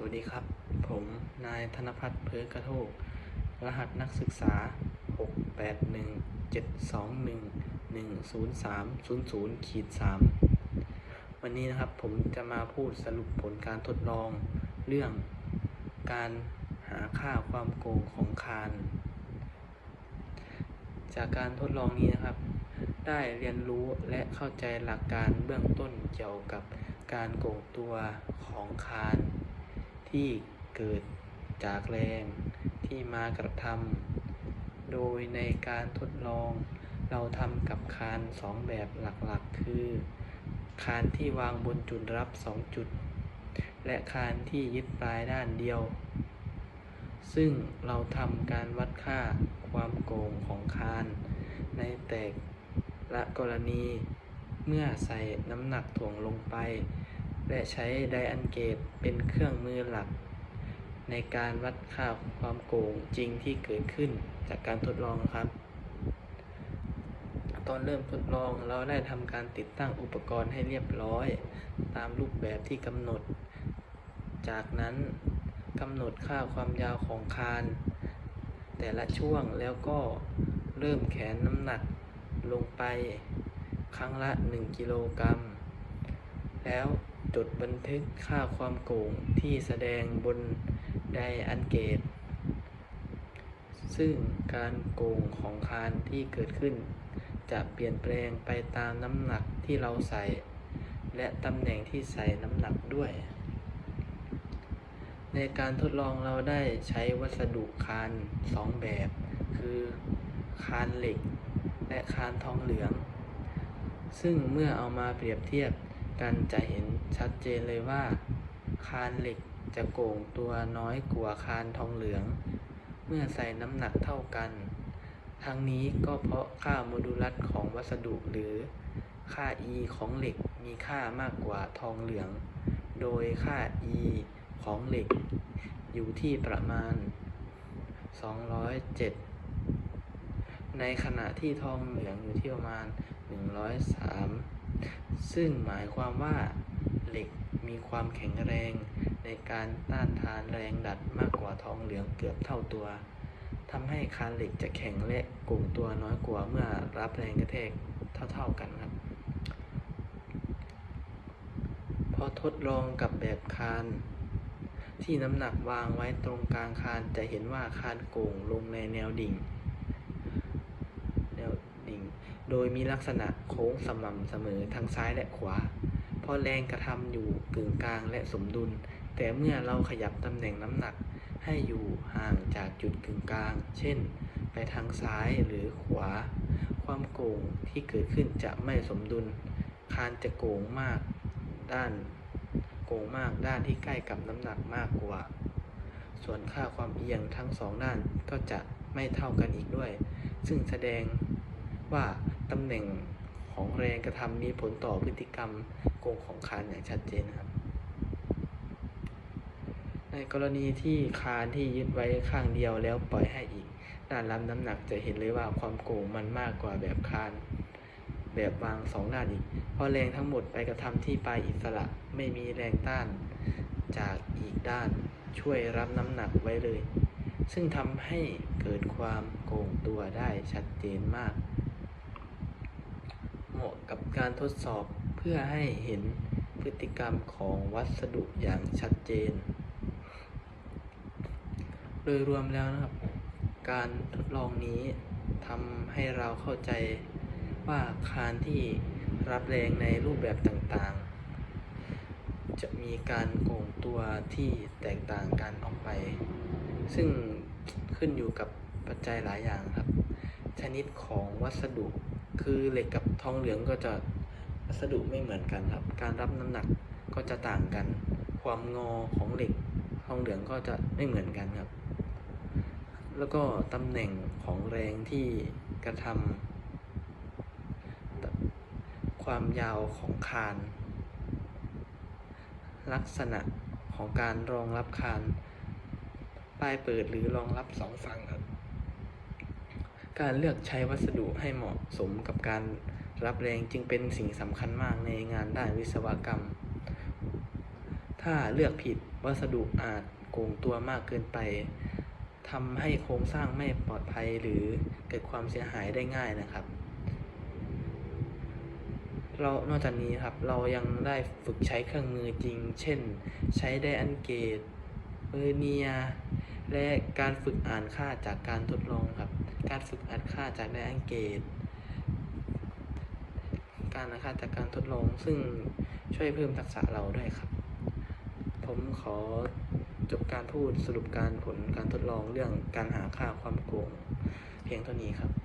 สวัสดีครับ ผมนายธนพัฒน์เพิร์กระโทก รหัสนักศึกษา 681-721-10300ขีด3วันนี้นะครับผมจะมาพูดสรุปผลการทดลองเรื่องการหาค่าความโกงของคาน จากการทดลองนี้นะครับ ได้เรียนรู้และเข้าใจหลักการเบื้องต้นเกี่ยวกับการโกงตัวของคาน ที่เกิดจากแรงที่มากระทำโดยในการทดลองเราทำกับคานสองแบบหลักๆ คือ คานที่วางบนจุดรับสองจุด และคานที่ยึดปลายด้านเดียว ซึ่งเราทำการวัดค่าความโกงของคาน ในแต่ละกรณี เมื่อใส่น้ำหนักถ่วงลงไป และใช้ไดอันเกตเป็นเครื่องมือหลัก ในการวัดค่าความโกงจริงที่เกิดขึ้นจากการทดลองครับ ตอนเริ่มทดลองเราได้ทำการติดตั้งอุปกรณ์ให้เรียบร้อย ตามรูปแบบที่กำหนด จากนั้นกำหนดค่าความยาวของคาน แต่ละช่วงแล้วก็เริ่มแขนน้ำหนักลงไป ครั้งละ 1 กิโลกรัมแล้ว จดบันทึกค่าความโก่งที่แสดงบนไดอันเกต ซึ่งการโก่งของคานที่เกิดขึ้น จะเปลี่ยนแปลงไปตามน้ำหนักที่เราใส่ และตำแหน่งที่ใส่น้ำหนักด้วย ในการทดลองเราได้ใช้วัสดุคานสองแบบ คือคานเหล็ก และคานทองเหลือง ซึ่งเมื่อเอามาเปรียบเทียบ กันจะเห็นชัดเจนเลยว่า คานเหล็กจะโก่งตัวน้อยกว่าคานทองเหลือง เมื่อใส่น้ำหนักเท่ากัน ทั้งนี้ก็เพราะค่าโมดูลัสของวัสดุหรือค่า e ของเหล็กมีค่ามากกว่าทองเหลือง โดยค่า e ของเหล็ก อยู่ที่ประมาณ 207 ในขณะที่ทองเหลืองอยู่ที่ประมาณ 103 ซึ่งหมายความว่าเหล็กมีความแข็งแรงในการต้านทานแรงดัดมากกว่าทองเหลืองเกือบเท่าตัวทำให้คานเหล็กจะแข็งและโก่งตัวน้อยกว่าเมื่อรับแรงกระแทกเท่าๆกันครับ พอทดลองกับแบบคานที่น้ำหนักวางไว้ตรงกลางคานจะเห็นว่าคานโก่งลงในแนวดิ่ง ดิ่ง โดยมีลักษณะโค้งสม่ำเสมอทั้งซ้ายและขวา เพราะแรงกระทำอยู่กึ่งกลางและสมดุล แต่เมื่อเราขยับตำแหน่งน้ำหนักให้อยู่ห่างจากจุดกึ่งกลาง เช่น ไปทางซ้ายหรือขวา ความโก่งที่เกิดขึ้นจะไม่สมดุล คานจะโก่งมากด้านโก่งมากด้านที่ใกล้กับน้ำหนักมากกว่า ส่วนค่าความเอียงทั้งสองด้านก็จะไม่เท่ากันอีกด้วย ซึ่งแสดง ว่าตำแหน่งของแรงกระทำมีผลต่อพฤติกรรมโกงของคานอย่างชัดเจนครับ ในกรณีที่คานที่ยึดไว้ข้างเดียวแล้วปล่อยให้อีกด้านรับน้ำหนักจะเห็นเลยว่าความโกงมันมากกว่าแบบคานแบบวางสองด้านอีก เพราะแรงทั้งหมดไปกระทำที่ปลายอิสระไม่มีแรงต้านจากอีกด้านช่วยรับน้ำหนักไว้เลย ซึ่งทำให้เกิดความโกงตัวได้ชัดเจนมาก การทดสอบเพื่อให้เห็นพฤติกรรมของวัสดุอย่างชัดเจน โดยรวมแล้วนะครับ การทดลองนี้ทำให้เราเข้าใจว่าคานที่รับแรงในรูปแบบต่างๆ จะมีการโก่งตัวที่แตกต่างกันออกไป ซึ่งขึ้นอยู่กับปัจจัยหลายอย่างครับ ชนิดของวัสดุ คือเหล็กกับทองเหลืองก็จะวัสดุไม่เหมือนกันครับ การรับน้ำหนักก็จะต่างกัน ความงอของเหล็กทองเหลืองก็จะไม่เหมือนกันครับ แล้วก็ตำแหน่งของแรงที่กระทำความยาวของคาน ลักษณะของการรองรับคาน ปลายเปิดหรือรองรับสองฝั่งครับ การเลือกใช้วัสดุให้เหมาะสมกับการรับแรงจึงเป็นสิ่งสำคัญมากในงานด้านวิศวกรรม ถ้าเลือกผิดวัสดุอาจโกงตัวมากเกินไปทำให้โครงสร้างไม่ปลอดภัยหรือเกิดความเสียหายได้ง่ายนะครับ เรานอกจากนี้ครับเรายังได้ฝึกใช้เครื่องมือจริง เช่น ใช้ไดอันเกตเวอร์เนีย และการฝึกอ่านค่าจากการทดลองครับ การฝึกอ่านค่าจากไดอังเกต การอ่านค่าจากการทดลองซึ่งช่วยเพิ่มทักษะเราด้วยครับ ผมขอจบการพูดสรุปการผลการทดลองเรื่องการหาค่าความโกงเพียงเท่านี้ครับ